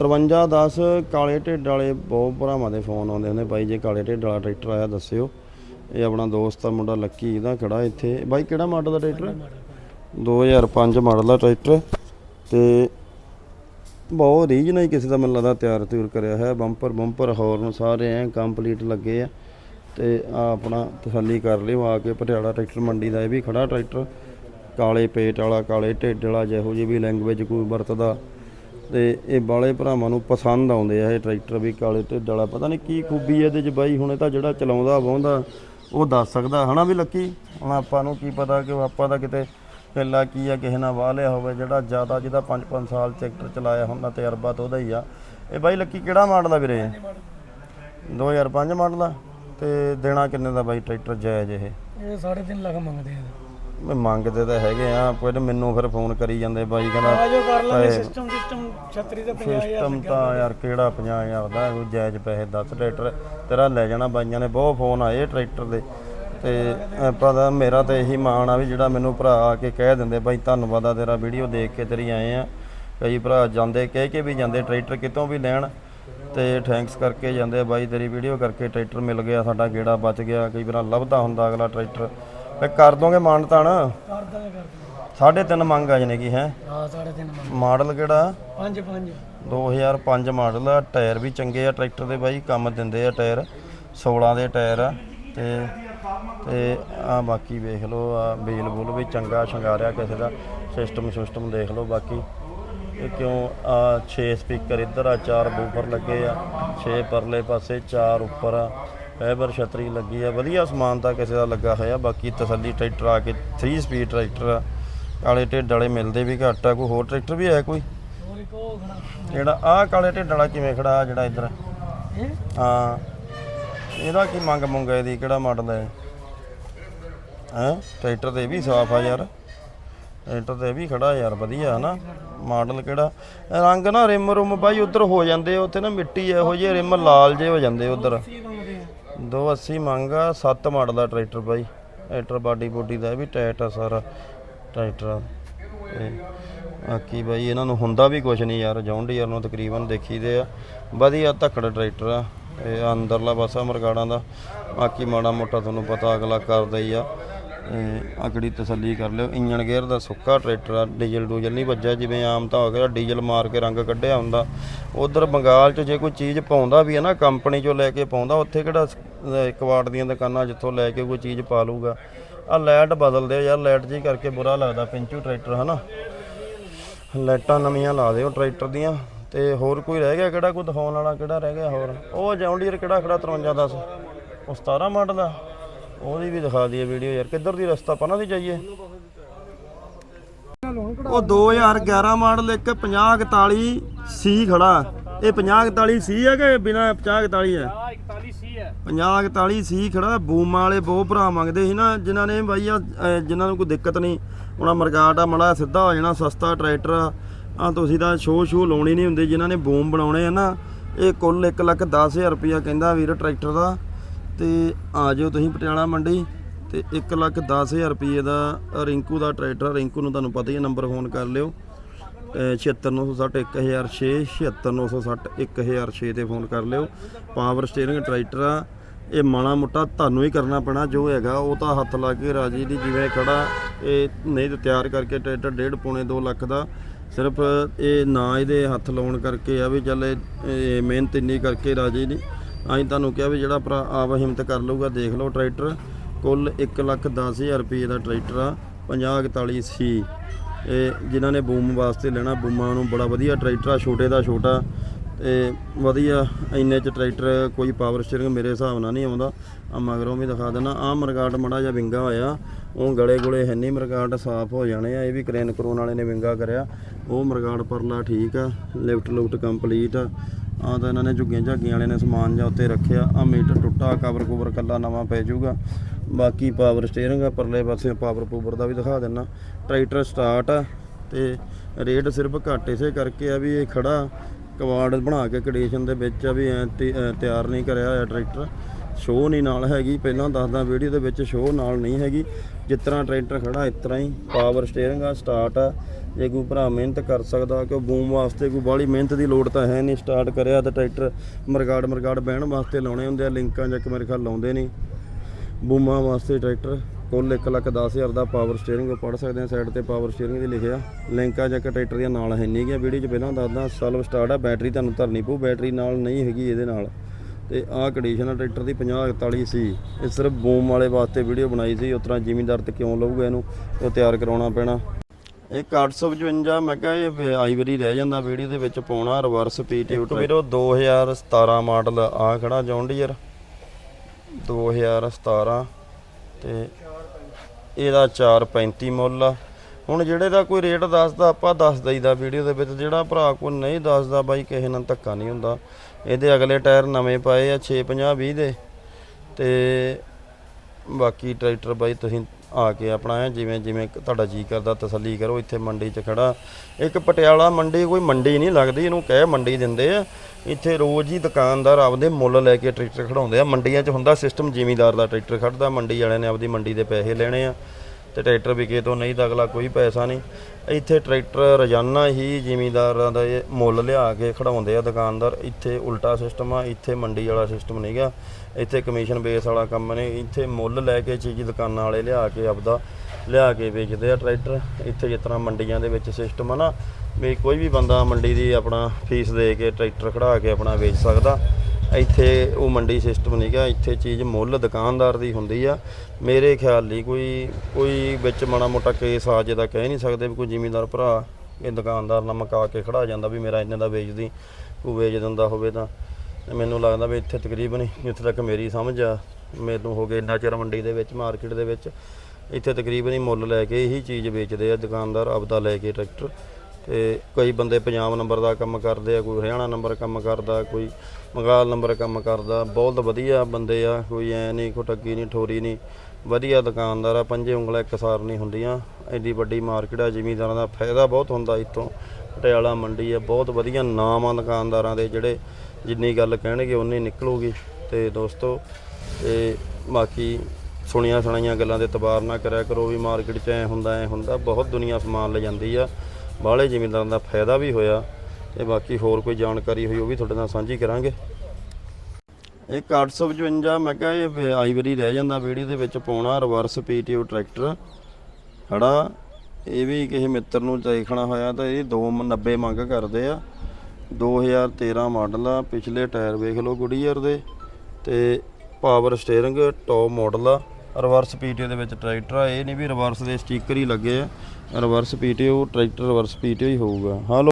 5310 ਕਾਲੇ ਢਿੱਡ ਵਾਲੇ ਬਹੁਤ ਭਰਾਵਾਂ ਦੇ ਫੋਨ ਆਉਂਦੇ ਨੇ ਬਾਈ ਜੇ ਕਾਲੇ ਢਿੱਡ ਵਾਲਾ ਟਰੈਕਟਰ ਆਇਆ ਦੱਸਿਓ। ਇਹ ਆਪਣਾ ਦੋਸਤ ਆ ਮੁੰਡਾ ਲੱਕੀ ਇਹਦਾ ਖੜਾ ਇੱਥੇ। ਬਾਈ ਕਿਹੜਾ ਮਾਡਲ ਦਾ ਟਰੈਕਟਰ? 2005 ਮਾਡਲ ਦਾ ਟਰੈਕਟਰ। ਤੇ ਬਹੁਤ ਰੀਜ ਨਹੀਂ ਕਿਸੇ ਦਾ ਮੈਨੂੰ ਲੱਗਦਾ ਤਿਆਰ ਤਿਉਰ ਕਰਿਆ ਹੈ ਬੰਪਰ ਬੰਪਰ ਹੌਰਨ ਸਾਰੇ ਐ ਕੰਪਲੀਟ ਲੱਗੇ ਆ। ਤੇ ਆ ਆਪਣਾ ਤਸੱਲੀ ਕਰ ਲਿਓ ਆ ਕੇ ਪਟਿਆਲਾ ਟਰੈਕਟਰ ਮੰਡੀ ਦਾ ਇਹ ਵੀ ਖੜਾ ਟਰੈਕਟਰ। ਕਾਲੇ ਪੇਟ ਵਾਲਾ ਕਾਲੇ ਢਿੱਡ ਵਾਲਾ ਜਿਹੋ ਜਿਹੀ ਵੀ ਲੈਂਗੁਏਜ ਕੋਈ ਵਰਤਦਾ। ਤੇ ਇਹ ਬਾਲੇ ਭਰਾਵਾਂ ਨੂੰ ਪਸੰਦ ਆਉਂਦੇ ਆ ਇਹ ਟਰੈਕਟਰ ਵੀ ਕਾਲੇ ਢਿੱਡ ਵਾਲਾ ਪਤਾ ਨਹੀਂ ਕੀ ਖੂਬੀ ਇਹਦੇ 'ਚ ਬਾਈ, ਹੁਣ ਤਾਂ ਜਿਹੜਾ ਚਲਾਉਂਦਾ, ਵਾਹੁੰਦਾ, ਉਹ ਦੱਸ ਸਕਦਾ, ਹਨਾ ਵੀ ਲੱਕੀ? ਹੁਣ ਆਪਾਂ ਨੂੰ ਕੀ ਪਤਾ ਕਿ ਆਪਾਂ ਦਾ ਕਿਤੇ ਪਹਿਲਾ ਕੀ ਆ, ਕਿਸੇ ਨਾਲ ਵਾਹ ਲਿਆ ਹੋਵੇ, ਜਿਹੜਾ ਜ਼ਿਆਦਾ ਜਿਹਦਾ 5-5 ਸਾਲ ਟਰੈਕਟਰ ਚਲਾਇਆ ਹੁੰਦਾ, ਤਜਰਬਾ ਤਾਂ ਉਹਦਾ ਹੀ ਆ। ਇਹ ਬਾਈ ਲੱਕੀ ਕਿਹੜਾ ਮਾਡਲ ਆ ਵੀਰੇ? 2005 ਮਾਡਲ ਆ, ਤੇ ਦੇਣਾ ਕਿੰਨੇ ਦਾ ਬਾਈ ਟਰੈਕਟਰ ਜਾਇਜ਼ ਇਹ? ਇਹ 3.5 ਲੱਖ ਮੰਗਦੇ ਆ। ਮੈਂ ਮੰਗਦੇ ਤਾਂ ਹੈਗੇ ਆ ਪਰ ਮੈਨੂੰ ਫਿਰ ਫੋਨ ਕਰੀ ਜਾਂਦੇ ਬਾਈ ਕਹਿੰਦਾ ਆਜੋ ਕਰ ਲਾਂਗੇ ਸਿਸਟਮ ਸਿਸਟਮ ਛਤਰੀ ਤੇ 50000 ਸਿਸਟਮ ਤਾਂ ਯਾਰ ਕਿਹੜਾ 50000 ਦਾ ਕੋਈ ਜਾਇਜ਼ ਪੈਸੇ ਦੱਸ ਟਰੈਕਟਰ ਤੇਰਾ ਲੈ ਜਾਣਾ ਬਾਈਆਂ ਨੇ ਬਹੁਤ ਫੋਨ ਆਏ ਟਰੈਕਟਰ ਦੇ। ਤੇ ਆਪਾਂ ਦਾ ਮੇਰਾ ਤਾਂ ਇਹੀ ਮਾਣ ਆ ਵੀ ਜਿਹੜਾ ਮੈਨੂੰ ਭਰਾ ਆ ਕੇ ਕਹਿ ਦਿੰਦੇ ਬਾਈ ਧੰਨਵਾਦ ਆ ਤੇਰਾ ਵੀਡੀਓ ਦੇਖ ਕੇ ਤੇਰੀ ਆਏ ਆ। ਕਈ ਭਰਾ ਜਾਂਦੇ ਕਹਿ ਕੇ ਵੀ ਜਾਂਦੇ ਟਰੈਕਟਰ ਕਿਤੋਂ ਵੀ ਲੈਣ ਤੇ ਥੈਂਕਸ ਕਰਕੇ ਜਾਂਦੇ ਆ, ਬਾਈ ਤੇਰੀ ਵੀਡੀਓ ਕਰਕੇ ਟਰੈਕਟਰ ਮਿਲ ਗਿਆ ਸਾਡਾ ਗੇੜਾ ਬਚ ਗਿਆ ਕਈ ਵਾਰ ਲੱਭਦਾ ਹੁੰਦਾ ਅਗਲਾ ਟਰੈਕਟਰ। ਫੇ ਕਰ ਦੋਗੇ ਮਾਣ ਤਾਣ? ਕਰ ਦਾਂਗੇ ਕਰ ਦਾਂਗੇ। ਸਾਢੇ ਤਿੰਨ ਮੰਗ ਆ ਜਨੇ ਕੀ ਹੈ? ਹਾਂ 3.5 ਮੰਗ। ਮਾਡਲ ਕਿਹੜਾ? 5 5 2005 ਮਾਡਲ ਆ ਟਾਇਰ ਵੀ ਚੰਗੇ ਆ ਟਰੈਕਟਰ ਦੇ ਬਾਈ ਕੰਮ ਦਿੰਦੇ ਆ ਟਾਇਰ 16 ਦੇ ਟਾਇਰ ਆ ਤੇ ਤੇ ਆ ਬਾਕੀ ਵੇਖ ਲਓ ਆ ਬੇਲ ਬੁਲ ਵੀ ਚੰਗਾ ਸ਼ਿੰਗਾਰਿਆ ਕਿਸੇ ਦਾ ਸਿਸਟਮ ਸਿਸਟਮ ਦੇਖ ਲਓ ਬਾਕੀ। ਇਹ ਕਿਉਂ? ਆ 6 ਸਪੀਕਰ ਇੱਧਰ ਆ ਚਾਰ ਬੂਫਰ ਲੱਗੇ ਆ 6 ਪਰਲੇ ਪਾਸੇ ਚਾਰ ਉੱਪਰ ਆ। ਫਾਈਬਰ ਛਤਰੀ ਲੱਗੀ ਆ ਵਧੀਆ ਸਮਾਨ ਤਾਂ ਕਿਸੇ ਦਾ ਲੱਗਾ ਹੋਇਆ ਬਾਕੀ ਤਸੱਲੀ ਟਰੈਕਟਰ ਆ ਕੇ 3 ਸਪੀਡ ਟਰੈਕਟਰ ਆ। ਕਾਲੇ ਢਿੱਡ ਵਾਲੇ ਮਿਲਦੇ ਵੀ ਘੱਟ ਆ ਕੋਈ ਹੋਰ ਟਰੈਕਟਰ ਵੀ ਹੈ ਕੋਈ? ਜਿਹੜਾ ਆਹ ਕਾਲੇ ਢਿੱਡ ਵਾਲਾ ਕਿਵੇਂ ਖੜਾ ਆ ਜਿਹੜਾ ਇੱਧਰ? ਹਾਂ? ਇਹਦਾ ਕੀ ਮੰਗ ਮੁੰਗਾ ਇਹਦੀ ਕਿਹੜਾ ਮਾਡਲ ਹੈ? ਹੈ? ਟਰੈਕਟਰ ਤੇ ਵੀ ਸਾਫ਼ ਆ ਯਾਰ। ਟਰੈਕਟਰ ਤੇ ਵੀ ਖੜਾ ਯਾਰ ਵਧੀਆ ਹਨਾ ਮਾਡਲ ਕਿਹੜਾ? ਰੰਗ ਨਾ ਰਿਮ ਰੁਮ ਬਾਈ ਉਧਰ ਹੋ ਜਾਂਦੇ ਆ, ਉੱਥੇ ਨਾ ਮਿੱਟੀ ਇਹੋ ਜਿਹੇ ਰਿਮ ਲਾਲ ਜੇ ਹੋ ਜਾਂਦੇ ਉਧਰ। ਆ 280 ਮੰਗਾ 7 ਮਾਡਲ ਦਾ ਟਰੈਕਟਰ ਬਾਈ। ਟਰੈਕਟਰ ਬਾਡੀ ਬੋਡੀ ਦਾ ਇਹ ਵੀ ਟਾਇਟ ਆ ਸਾਰਾ, ਟਰੈਕਟਰ। ਤੇ ਬਾਕੀ ਬਾਈ ਇਹਨਾਂ ਨੂੰ ਹੁੰਦਾ ਵੀ ਕੁਝ ਨਹੀਂ ਯਾਰ ਜੌਂਡੀਅਰ ਨੂੰ ਤਕਰੀਬਨ ਦੇਖੀਦੇ ਆ। ਵਧੀਆ ਧੱਕੜ ਟਰੈਕਟਰ ਆ, ਇਹ ਅੰਦਰਲਾ ਪਾਸਾ ਮਰਗਾੜਾਂ ਦਾ। ਬਾਕੀ ਮਾੜਾ ਮੋਟਾ ਤੁਹਾਨੂੰ ਪਤਾ ਅਗਲਾ ਕਰਦਾ ਹੀ ਆ। ਇਹ ਅਗੜੀ ਤਸੱਲੀ ਕਰ ਲਿਓ। ਇੰਜਣ ਗੇਅਰ ਦਾ ਸੁੱਕਾ ਟਰੈਕਟਰ ਆ, ਡੀਜ਼ਲ ਡੂਜ਼ਲ ਨਹੀਂ ਵੱਜਿਆ, ਜਿਵੇਂ ਆਮ ਤਾਂ ਹੋ ਗਿਆ ਡੀਜ਼ਲ ਮਾਰ ਕੇ ਰੰਗ ਕੱਢਿਆ ਹੁੰਦਾ। ਉਧਰ ਬੰਗਾਲ 'ਚ ਜੇ ਕੋਈ ਚੀਜ਼ ਪਾਉਂਦਾ ਵੀ ਹੈ ਨਾ, ਕੰਪਨੀ 'ਚੋਂ ਲੈ ਕੇ ਪਾਉਂਦਾ, ਉੱਥੇ ਕਿਹੜਾ ਸ- ਕਵਾੜ ਦੀਆਂ ਦੁਕਾਨਾਂ ਜਿੱਥੋਂ ਲੈ ਕੇ ਕੋਈ ਚੀਜ਼ ਪਾ ਲੂਗਾ ਆ ਲਾਈਟ ਬਦਲਦੇ ਆ ਯਾਰ, ਲਾਈਟ ਜੀ ਕਰਕੇ ਬੁਰਾ ਲੱਗਦਾ ਪਿੰਚੂ ਟਰੈਕਟਰ, ਹਨਾ? ਲਾਈਟਾਂ ਨਵੀਆਂ ਲਾ ਦਿਓ ਟਰੈਕਟਰ ਦੀਆਂ, ਤੇ ਹੋਰ ਕੋਈ ਰਹਿ ਗਿਆ ਕਿਹੜਾ, ਕੋਈ ਦਿਖਾਉਣ ਵਾਲਾ ਕਿਹੜਾ ਰਹਿ ਗਿਆ ਹੋਰ? ਉਹ ਜੌਂਡੀਅਰ ਕਿਹੜਾ ਖੜਾ 5310 ਉਹ 17 ਮਾਡਲ ਦਾ ਉਹਦੀ ਵੀ ਦਿਖਾ ਦਈਏ ਵੀਡੀਓ ਯਾਰ ਕਿੱਧਰ ਦੀ ਰਸਤਾ ਪਨਾ ਦੀ ਜਾਈਏ। ਉਹ 2011 ਮਾਡਲ ਇੱਕ 5041 ਸੀ ਖੜਾ। ਇਹ 5041 ਸੀ ਹੈ ਕਿ ਬਿਨਾ 5041 ਹੈ ਆ 41 ਸੀ ਹੈ 5041 ਸੀ ਖੜਾ ਬੂਮਾਂ ਵਾਲੇ ਬਹੁਤ ਭਰਾ ਮੰਗਦੇ ਸੀ ਨਾ ਜਿਨ੍ਹਾਂ ਨੇ ਬਾਈ ਆ ਜਿਨ੍ਹਾਂ ਨੂੰ ਕੋਈ ਦਿੱਕਤ ਨਹੀਂ। ਉਹਨਾਂ ਮਰਗਾਟ ਆ ਮੜਾ ਸਿੱਧਾ ਹੋ ਜਾਣਾ ਸਸਤਾ ਟਰੈਕਟਰ ਆ। ਤੁਸੀਂ ਤਾਂ ਸ਼ੋ ਸ਼ੋ ਲਾਉਣੀ ਨਹੀਂ ਹੁੰਦੀ ਜਿਨ੍ਹਾਂ ਨੇ ਬੂਮ ਬਣਾਉਣੇ ਆ ਨਾ। ਇਹ ਕੁੱਲ 1 ਲੱਖ 10000 ਰੁਪਇਆ ਕਹਿੰਦਾ ਵੀਰ ਟਰੈਕਟਰ ਦਾ। ਤੇ ਆ ਜਾਓ ਤੁਸੀਂ ਪਟਿਆਲਾ ਮੰਡੀ ਤੇ 1 ਲੱਖ 10000 ਰੁਪਏ ਦਾ ਰਿੰਕੂ ਦਾ ਟਰੈਕਟਰ, ਰਿੰਕੂ ਨੂੰ ਤੁਹਾਨੂੰ ਪਤਾ ਹੀ ਹੈ, ਨੰਬਰ ਫੋਨ ਕਰ ਲਿਓ। 76960 1006 76960 1006 ਤੇ ਫੋਨ ਕਰ ਲਿਓ। ਪਾਵਰ ਸਟੀਅਰਿੰਗ ਟਰੈਕਟਰ ਆ, ਇਹ ਮਾੜਾ ਮੋਟਾ ਤੁਹਾਨੂੰ ਹੀ ਕਰਨਾ ਪੈਣਾ, ਜੋ ਹੈਗਾ ਉਹ ਤਾਂ ਹੱਥ ਲਾ ਕੇ ਰਾਜੀ ਦੀ ਜਿਵੇਂ ਖੜਾ, ਇਹ ਨਹੀਂ ਤਾਂ ਤਿਆਰ ਕਰਕੇ ਟਰੈਕਟਰ ਡੇਢ ਪੌਣੇ 2 ਲੱਖ ਦਾ। ਸਿਰਫ ਇਹ ਨਾ ਇਹਦੇ ਹੱਥ ਲਾਉਣ ਕਰਕੇ ਆ ਵੀ ਚੱਲ ਇਹ ਮਿਹਨਤ ਇੰਨੀ ਕਰਕੇ ਰਾਜੀ ਨਹੀਂ। ਅਸੀਂ ਤੁਹਾਨੂੰ ਕਿਹਾ ਵੀ ਜਿਹੜਾ ਭਰਾ ਆਪ ਹਿੰਮਤ ਕਰ ਲਊਗਾ, ਦੇਖ ਲਓ ਟਰੈਕਟਰ। ਕੁੱਲ 1 ਲੱਖ 10000 ਰੁਪਏ ਦਾ ਟਰੈਕਟਰ ਆ 5041 ਸੀ। ਇਹ ਜਿਨ੍ਹਾਂ ਨੇ ਬੂਮ ਵਾਸਤੇ ਲੈਣਾ, ਬੂਮਾਂ ਨੂੰ ਬੜਾ ਵਧੀਆ ਟਰੈਕਟਰ ਆ, ਛੋਟੇ ਦਾ ਛੋਟਾ। ਤੇ ਵਧੀਆ ਇੰਨੇ ਚ ਟਰੈਕਟਰ ਕੋਈ ਪਾਵਰ ਸਟੀਅਰਿੰਗ ਮੇਰੇ ਹਿਸਾਬ ਨਾਲ ਨਹੀਂ ਆਉਂਦਾ। ਆ ਮਗਰੋਂ ਵੀ ਦਿਖਾ ਦੇਣਾ ਆ ਮਰਗਾਟ ਮੜਾ ਜਿਹਾ ਵਿੰਗਾ ਹੋਇਆ। ਉਹ ਗਲੇ ਗੁਲੇ ਹੈ ਨਹੀਂ ਮਰਗਾਟ ਸਾਫ਼ ਹੋ ਜਾਣੇ ਆ। ਇਹ ਵੀ ਕਰੇਨ ਕਰੋਨ ਵਾਲੇ ਨੇ ਵਿੰਗਾ ਕਰਿਆ। ਉਹ ਮਰਗਾਟ ਪਰਲਾ ਠੀਕ ਆ, ਲਿਫਟ ਲੁਫਟ ਕੰਪਲੀਟ ਆ। ਆ ਤਾਂ ਇਹਨਾਂ ਨੇ ਝੁੱਗੀਆਂ ਝਾਗੀਆਂ ਵਾਲੇ ਨੇ ਸਮਾਨ ਜਾਂ ਉੱਤੇ ਰੱਖਿਆ। ਆ ਮੀਟਰ ਟੁੱਟਾ ਕਵਰ ਕੁਵਰ ਕੱਲਾ ਨਵਾਂ ਪੈ ਜਾਊਗਾ। ਬਾਕੀ ਪਾਵਰ ਸਟੀਅਰਿੰਗ ਆ, ਪਰਲੇ ਪਾਸੇ ਪਾਵਰ ਪੂਵਰ ਦਾ ਵੀ ਦਿਖਾ ਦਿੰਨਾ। ਟਰੈਕਟਰ ਸਟਾਰਟ ਆ, ਤੇ ਰੇਟ ਸਿਰਫ ਘੱਟ ਇਸੇ ਕਰਕੇ ਆ ਵੀ ਇਹ ਖੜਾ। ਕਵਾੜ ਬਣਾ ਕੇ ਕੰਡੀਸ਼ਨ ਦੇ ਵਿੱਚ ਆ ਵੀ ਤਿਆਰ ਨਹੀਂ ਕਰਿਆ ਹੋਇਆ ਟਰੈਕਟਰ ਸ਼ੋਅ ਨਹੀਂ ਨਾਲ ਹੈਗੀ। ਪਹਿਲਾਂ ਦੱਸਦਾ ਵੀਡੀਓ ਦੇ ਵਿੱਚ ਸ਼ੋਅ ਨਾਲ ਨਹੀਂ ਹੈਗੀ। ਜਿਸ ਤਰ੍ਹਾਂ ਟਰੈਕਟਰ ਖੜਾ, ਇਸ ਤਰ੍ਹਾਂ ਹੀ ਪਾਵਰ ਸਟੀਅਰਿੰਗ ਆ ਸਟਾਰਟ ਆ। ਜੇ ਕੋਈ ਭਰਾ ਮਿਹਨਤ ਕਰ ਸਕਦਾ, ਕਿ ਬੂਮ ਵਾਸਤੇ ਕੋਈ ਬਾਹਲੀ ਮਿਹਨਤ ਦੀ ਲੋੜ ਤਾਂ ਹੈ ਨਹੀਂ। ਸਟਾਰਟ ਕਰਿਆ ਤਾਂ ਟਰੈਕਟਰ ਮਰਗਾੜ ਮਰਗਾੜ ਬਹਿਣ ਵਾਸਤੇ ਲਾਉਣੇ ਹੁੰਦੇ ਆ, ਲਿੰਕਾਂ ਜਾਂ ਮੇਰੇ ਖਿਆਲ ਲਾਉਂਦੇ ਨਹੀਂ। ਬੂਮਾਂ ਵਾਸਤੇ ਟਰੈਕਟਰ ਕੁੱਲ 1 ਲੱਖ ਦਸ ਹਜ਼ਾਰ ਦਾ ਪਾਵਰ ਸਟੀਅਰਿੰਗ ਪੜ ਸਕਦੇ ਆ ਸਾਈਡ ਤੇ ਪਾਵਰ ਸਟੀਅਰਿੰਗ ਦੀ ਲਿਖਿਆ। ਲਿੰਕਾਂ ਜਾਂ ਟਰੈਕਟਰ ਦੀਆਂ ਨਾਲ ਹੈ ਨਹੀਂ ਗਿਆ। ਵੀਡੀਓ 'ਚ ਪਹਿਲਾਂ ਦੱਸਦਾ ਸੈਲਫ ਸਟਾਰਟ ਆ ਬੈਟਰੀ ਤੁਹਾਨੂੰ ਧਰਨੀ ਪਊ। ਬੈਟਰੀ ਨਾਲ ਨਹੀਂ ਹੈਗੀ ਇਹਦੇ ਨਾਲ। ਤੇ ਆਹ ਕੰਡੀਸ਼ਨ ਟਰੈਕਟਰ ਦੀ 5041 ਸੀ। ਇਹ ਸਿਰਫ ਬੂਮ ਵਾਲੇ ਵਾਸਤੇ ਵੀਡੀਓ ਬਣਾਈ ਸੀ ਉਸ ਤਰ੍ਹਾਂ ਜ਼ਿਮੀਂਦਾਰ ਤੇ ਕਿਉਂ ਲਊਗਾ ਇਹਨੂੰ ਉਹ ਤਿਆਰ ਕਰਾਉਣਾ ਪੈਣਾ। ਇਹ 855 ਮੈਂ ਕਿਹਾ ਇਹ ਆਈ ਵਾਰੀ ਰਹਿ ਜਾਂਦਾ ਵੀਡੀਓ ਦੇ ਵਿੱਚ ਪਾਉਣਾ ਰਿਵਰਸ ਪੀਟੀਓ ਵੀਰੋ 2017 ਮਾਡਲ ਆ ਖੜਾ ਜੌਂਡੀਅਰ 2017 ਤੇ ਇਹਦਾ 435 ਮੁੱਲ ਆ। ਹੁਣ ਜਿਹੜੇ ਦਾ ਕੋਈ ਰੇਟ ਦੱਸਦਾ, ਆਪਾਂ ਦੱਸ ਦਈਦਾ ਵੀਡੀਓ ਦੇ ਵਿੱਚ, ਜਿਹੜਾ ਭਰਾ ਕੋਈ ਨਹੀਂ ਦੱਸਦਾ ਬਾਈ, ਕਿਸੇ ਨਾਲ ਧੱਕਾ ਨਹੀਂ ਹੁੰਦਾ। ਇਹਦੇ ਅਗਲੇ ਟਾਇਰ ਨਵੇਂ ਪਾਏ ਆ 650 20 ਦੇ। ਤੇ ਬਾਕੀ ਟਰੈਕਟਰ ਬਾਈ, ਤੁਸੀਂ ਆ ਕੇ ਆਪਣਾ ਐਂ ਜਿਵੇਂ ਜਿਵੇਂ ਤੁਹਾਡਾ ਜੀ ਕਰਦਾ, ਤਸੱਲੀ ਕਰੋ, ਇੱਥੇ ਮੰਡੀ 'ਚ ਖੜਾ। ਇੱਕ ਪਟਿਆਲਾ ਮੰਡੀ ਕੋਈ ਮੰਡੀ ਨਹੀਂ ਲੱਗਦੀ, ਇਹਨੂੰ ਕਹਿ ਮੰਡੀ ਦਿੰਦੇ ਆ। ਇੱਥੇ ਰੋਜ਼ ਹੀ ਦੁਕਾਨਦਾਰ ਆਪਦੇ ਮੁੱਲ ਲੈ ਕੇ ਟਰੈਕਟਰ ਖੜਾਉਂਦੇ ਆ। ਮੰਡੀਆਂ 'ਚ ਹੁੰਦਾ ਸਿਸਟਮ ਜ਼ਿਮੀਦਾਰ ਦਾ ਟਰੈਕਟਰ ਖੜਦਾ, ਮੰਡੀ ਵਾਲਿਆਂ ਨੇ ਆਪਦੀ ਮੰਡੀ ਦੇ ਪੈਸੇ ਲੈਣੇ ਆ। ਤੇ ਟਰੈਕਟਰ ਵਿਕੇ ਤੋਂ ਨਹੀਂ ਤਾਂ ਅਗਲਾ ਕੋਈ ਪੈਸਾ ਨਹੀਂ। ਇੱਥੇ ਟਰੈਕਟਰ ਰੋਜ਼ਾਨਾ ਹੀ ਜ਼ਿਮੀਂਦਾਰਾਂ ਦਾ ਇਹ ਮੁੱਲ ਲਿਆ ਕੇ ਖੜਾਉਂਦੇ ਆ ਦੁਕਾਨਦਾਰ। ਇੱਥੇ ਉਲਟਾ ਸਿਸਟਮ ਆ, ਇੱਥੇ ਮੰਡੀ ਵਾਲਾ ਸਿਸਟਮ ਨਹੀਂਗਾ ਇੱਥੇ ਕਮਿਸ਼ਨ ਬੇਸ ਵਾਲਾ ਕੰਮ ਨੇ ਇੱਥੇ ਮੁੱਲ ਲੈ ਕੇ ਚੀਜ਼ ਦੁਕਾਨਾਂ ਵਾਲੇ ਲਿਆ ਕੇ ਆਪਦਾ ਲਿਆ ਕੇ ਵੇਚਦੇ ਆ ਟਰੈਕਟਰ। ਇੱਥੇ ਜਿਸ ਤਰ੍ਹਾਂ ਮੰਡੀਆਂ ਦੇ ਵਿੱਚ ਸਿਸਟਮ ਆ ਨਾ, ਵੀ ਕੋਈ ਵੀ ਬੰਦਾ ਮੰਡੀ ਦੀ ਆਪਣਾ ਫੀਸ ਦੇ ਕੇ ਟਰੈਕਟਰ ਖੜਾ ਕੇ ਆਪਣਾ ਵੇਚ ਸਕਦਾ। ਇੱਥੇ ਉਹ ਮੰਡੀ ਸਿਸਟਮ ਨਹੀਂਗਾ ਇੱਥੇ ਚੀਜ਼ ਮੁੱਲ ਦੁਕਾਨਦਾਰ ਦੀ ਹੁੰਦੀ ਆ। ਮੇਰੇ ਖਿਆਲ ਲਈ ਕੋਈ ਕੋਈ ਵਿੱਚ ਮਾੜਾ ਮੋਟਾ ਕੇਸ ਆ ਜੇ ਤਾਂ ਕਹਿ ਨਹੀਂ ਸਕਦੇ ਵੀ ਕੋਈ ਜ਼ਿਮੀਂਦਾਰ ਭਰਾ ਇਹ ਦੁਕਾਨਦਾਰ ਨਾਲ ਮਕਾ ਕੇ ਖੜਾ ਜਾਂਦਾ ਵੀ ਮੇਰਾ ਇੰਨੇ ਦਾ ਵੇਚਦੀ ਕੋਈ ਵੇਚ ਦਿੰਦਾ ਹੋਵੇ ਤਾਂ। ਮੈਨੂੰ ਲੱਗਦਾ ਵੀ ਇੱਥੇ ਤਕਰੀਬਨ ਜਿੱਥੇ ਤੱਕ ਮੇਰੀ ਸਮਝ ਆ। ਮੈਨੂੰ ਹੋ ਗਏ ਇੰਨਾ ਚਿਰ ਮੰਡੀ ਦੇ ਵਿੱਚ ਮਾਰਕੀਟ ਦੇ ਵਿੱਚ। ਇੱਥੇ ਤਕਰੀਬਨ ਹੀ ਮੁੱਲ ਲੈ ਕੇ ਇਹੀ ਚੀਜ਼ ਵੇਚਦੇ ਆ ਦੁਕਾਨਦਾਰ, ਆਪਦਾ ਲੈ ਕੇ ਟਰੈਕਟਰ। ਤੇ ਕਈ ਬੰਦੇ ਪੰਜਾਬ ਨੰਬਰ ਦਾ ਕੰਮ ਕਰਦੇ ਆ, ਕੋਈ ਹਰਿਆਣਾ ਨੰਬਰ ਕੰਮ ਕਰਦਾ, ਕੋਈ ਬੰਗਾਲ ਨੰਬਰ ਕੰਮ ਕਰਦਾ। ਬਹੁਤ ਵਧੀਆ ਬੰਦੇ ਆ, ਕੋਈ ਐ ਨਹੀਂ, ਕੋਈ ਠੱਗੀ ਨਹੀਂ, ਠੋਰੀ ਨਹੀਂ। ਵਧੀਆ ਦੁਕਾਨਦਾਰ ਆ, ਪੰਜੇ ਉਂਗਲਾਂ ਇੱਕਸਾਰ ਨਹੀਂ ਹੁੰਦੀਆਂ। ਐਡੀ ਵੱਡੀ ਮਾਰਕੀਟ ਆ, ਜ਼ਿਮੀਂਦਾਰਾਂ ਦਾ ਫਾਇਦਾ ਬਹੁਤ ਹੁੰਦਾ ਇੱਥੋਂ। ਪਟਿਆਲਾ ਮੰਡੀ ਆ, ਬਹੁਤ ਵਧੀਆ ਨਾਮ ਆ ਦੁਕਾਨਦਾਰਾਂ ਦੇ, ਜਿਹੜੇ ਜਿੰਨੀ ਗੱਲ ਕਹਿਣਗੇ ਉਨੀ ਨਿਕਲੂਗੀ। ਤੇ ਦੋਸਤੋ, ਤੇ ਬਾਕੀ ਸੁਣੀਆਂ ਸੁਣਾਈਆਂ ਗੱਲਾਂ ਦੇ ਤਬਾਰ ਨਾ ਕਰਿਆ ਕਰੋ ਵੀ ਮਾਰਕੀਟ 'ਚ ਐ ਹੁੰਦਾ ਐ ਹੁੰਦਾ। ਬਹੁਤ ਦੁਨੀਆ ਸਮਾਨ ਲੈ ਜਾਂਦੀ ਆ। ਬਾਹਲੇ ਜ਼ਿਮੀਂਦਾਰਾਂ ਦਾ ਫਾਇਦਾ ਵੀ ਹੋਇਆ ਤੇ ਬਾਕੀ ਹੋਰ ਕੋਈ ਜਾਣਕਾਰੀ ਹੋਈ ਉਹ ਵੀ ਤੁਹਾਡੇ ਨਾਲ ਸਾਂਝੀ ਕਰਾਂਗੇ। ਇੱਕ 855 ਮੈਂ ਕਿਹਾ ਇਹ ਆਈ ਵਾਰੀ ਰਹਿ ਜਾਂਦਾ ਵੀਡੀਓ ਦੇ ਵਿੱਚ ਪਾਉਣਾ, ਰਿਵਰਸ ਪੀਟੀਓ ਟਰੈਕਟਰ। ਖੜਾ ਇਹ ਵੀ ਕਿਸੇ ਮਿੱਤਰ ਨੂੰ ਦੇਖਣਾ ਹੋਇਆ ਤਾਂ ਇਹ 290 ਮੰਗ ਕਰਦੇ ਆ। 2013 ਮਾਡਲ ਆ, ਪਿਛਲੇ ਟਾਇਰ ਵੇਖ ਲਓ ਗੁਡੀਅਰ ਦੇ। ਤੇ ਪਾਵਰ ਸਟੀਅਰਿੰਗ ਟੌਪ ਮਾਡਲ ਆ। ਰਿਵਰਸ ਪੀਟੀਓ ਦੇ ਵਿੱਚ ਟਰੈਕਟਰ ਆ, ਇਹ ਨਹੀਂ ਵੀ ਰਿਵਰਸ ਦੇ ਸਟicker ਹੀ ਲੱਗੇ ਆ। Reverse PTO, tractor reverse PTO ਹੀ ਹੋਊਗਾ। ਹਲੋ